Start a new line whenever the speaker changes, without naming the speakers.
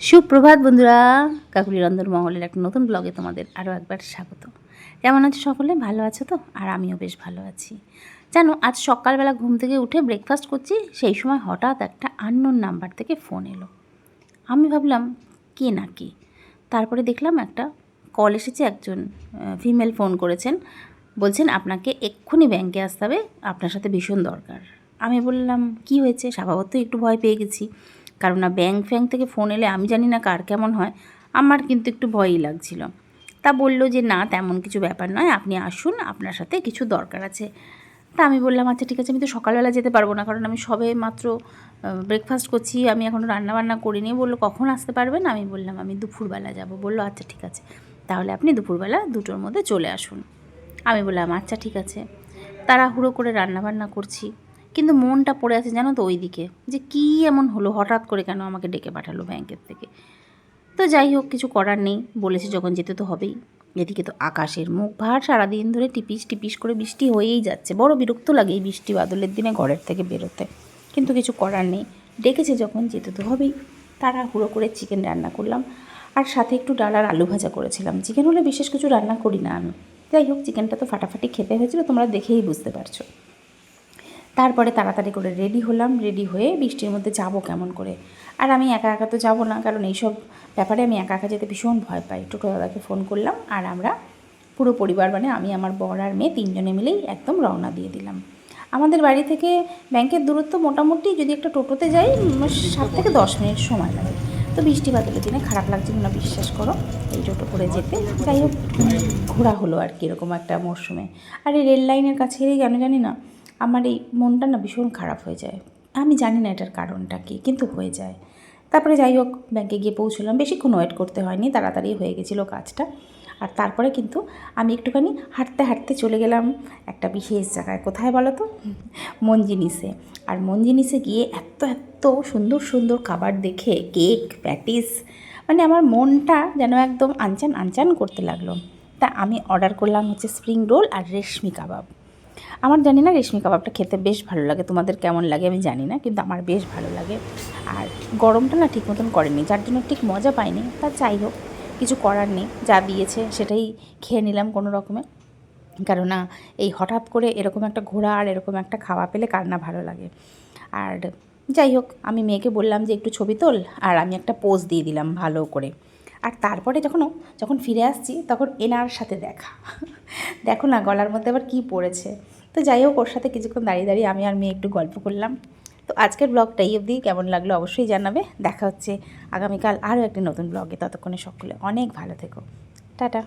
সুপ্রভাত বন্ধুরা, কাকুলি রন্ধন মহলের একটা নতুন ব্লগে তোমাদের আরও একবার স্বাগত। কেমন আছো সকলে? ভালো আছো তো? আর আমিও বেশ ভালো আছি। জানো, আজ সকালবেলা ঘুম থেকে উঠে ব্রেকফাস্ট করছি, সেই সময় হঠাৎ একটা আননোন নাম্বার থেকে ফোন এলো। আমি ভাবলাম, কে না কে? তারপরে দেখলাম একটা কল এসেছে, একজন ফিমেল ফোন করেছেন। বলছেন, আপনাকে এক্ষুনি ব্যাংকে আসতে হবে, আপনার সাথে ভীষণ দরকার। আমি বললাম, কি হয়েছে? স্বভাবতই একটু ভয় পেয়ে গেছি। কারণ না ব্যাংক ফ্যাংক থেকে ফোন এলে আমি জানি না কার কেমন হয়, আমার কিন্তু একটু ভয়ই লাগছিল। তা বলল যে, না, তেমন কিছু ব্যাপার নয়, আপনি আসুন, আপনার সাথে কিছু দরকার আছে। তা আমি বললাম আচ্ছা ঠিক আছে, আমি তো সকালবেলা যেতে পারব না, কারণ আমি সবে মাত্র ব্রেকফাস্ট করছি, আমি এখনও রান্নাবান্না করিনি। বলল, কখন আসতে পারবেন? আমি বললাম, আমি দুপুরবেলা যাব। বলল আচ্ছা ঠিক আছে, তাহলে আপনি দুপুরবেলা দুটোর মধ্যে চলে আসুন। আমি বললাম আচ্ছা ঠিক আছে। তারা হুড়ো করে রান্নাবান্না করছি। কিন্তু মনটা পড়ে আছে, জানো তো ওই দিকে যে কী এমন হলো, হঠাৎ করে কেন আমাকে ডেকে পাঠালো ব্যাংকের থেকে। তো যাই হোক, কিছু করার নেই, বলেছে যখন যেতে তো হবেই। এদিকে তো আকাশের মুখ ভার, সারাদিন ধরে টিপিস টিপিস করে বৃষ্টি হয়েই যাচ্ছে। বড় বিরক্ত লাগে এই বৃষ্টি বাদলের দিনে ঘরের থেকে বেরোতে। কিন্তু কিছু করার নেই, ডেকেছে যখন যেতে তো হবেই। তারা হুড়ো করে চিকেন রান্না করলাম, আর সাথে একটু ডাল আর আলু ভাজা করেছিলাম। চিকেন হলে বিশেষ কিছু রান্না করি না আমি। যাই হোক, চিকেনটা তো ফাটাফাটি খেতে হয়েছিল, তোমরা দেখেই বুঝতে পারছ। তারপরে তাড়াতাড়ি করে রেডি হলাম রেডি হয়ে বৃষ্টির মধ্যে যাব কেমন করে? আর আমি একা একা তো যাব না, কারণ এইসব ব্যাপারে আমি একা একা যেতে ভীষণ ভয় পাই। টোটো দাদাকে ফোন করলাম আর আমরা পুরো পরিবার মানে আমি, আমার বর আর মেয়ে তিনজনে মিলেই একদম রওনা দিয়ে দিলাম। আমাদের বাড়ি থেকে ব্যাংকের দূরত্ব মোটামুটি যদি একটা টোটোতে যাই সাত থেকে দশ মিনিট সময় লাগে। তো বৃষ্টি বাদলের দিনে খারাপ লাগছিল না বিশ্বাস করো, এই টোটো করে যেতে। যাই হোক, ঘোরা হলো আর কি এরকম একটা মরশুমে। আর এই রেল লাইনের কাছে কেন জানি না আমার এই মনটা না ভীষণ খারাপ হয়ে যায়। আমি জানি না এটার কারণটা কী, কিন্তু হয়ে যায়। তারপরে যাই হোক ব্যাংকে গিয়ে পৌঁছলাম। বেশিক্ষণ ওয়েট করতে হয়নি, তাড়াতাড়ি হয়ে গেছিল কাজটা। আর তারপরে কিন্তু আমি একটুখানি হাঁটতে হাঁটতে চলে গেলাম একটা বিশেষ জায়গায়। কোথায় বলো তো? মঞ্জিনিসে আর মঞ্জিনিসে গিয়ে এত এত সুন্দর সুন্দর খাবার দেখে কেক প্যাটিস মানে আমার মনটা যেন একদম আনচান আনচান করতে লাগল। তা আমি অর্ডার করলাম হচ্ছে স্প্রিং রোল আর রেশমি কাবাব। আমার জানি না রেশমি কাবাবটা খেতে বেশ ভালো লাগে, তোমাদের কেমন লাগে আমি জানি না, কিন্তু আমার বেশ ভালো লাগে। আর গরমটা না ঠিক মতন করেনি, যার জন্য ঠিক মজা পাইনি, তা যাই হোক, কিছু করার নেই, যা দিয়েছে সেটাই খেয়ে নিলাম কোনো রকমে। কেননা এই হঠাৎ করে এরকম একটা ঘোরা আর এরকম একটা খাওয়া পেলে কার না ভালো লাগে। আর যাই হোক, আমি মেয়েকে বললাম যে একটু ছবি তোল, আর আমি একটা পোজ দিয়ে দিলাম ভালো করে। আর তারপরে যখনও যখন ফিরে আসছি, তখন এনার সাথে দেখা। দেখো না, গলার মধ্যে আবার কী পড়েছে। তো যাই হোক, ওর সাথে কিছুক্ষণ দাঁড়িয়ে দাঁড়িয়ে আমি আর মেয়ে একটু গল্প করলাম। তো আজকের ব্লগটাই অবধি। কেমন লাগল অবশ্যই জানাবে। দেখা হচ্ছে আগামীকাল আরও একটি নতুন ব্লগে ততক্ষণে সকলে অনেক ভালো থেকো। টাটা।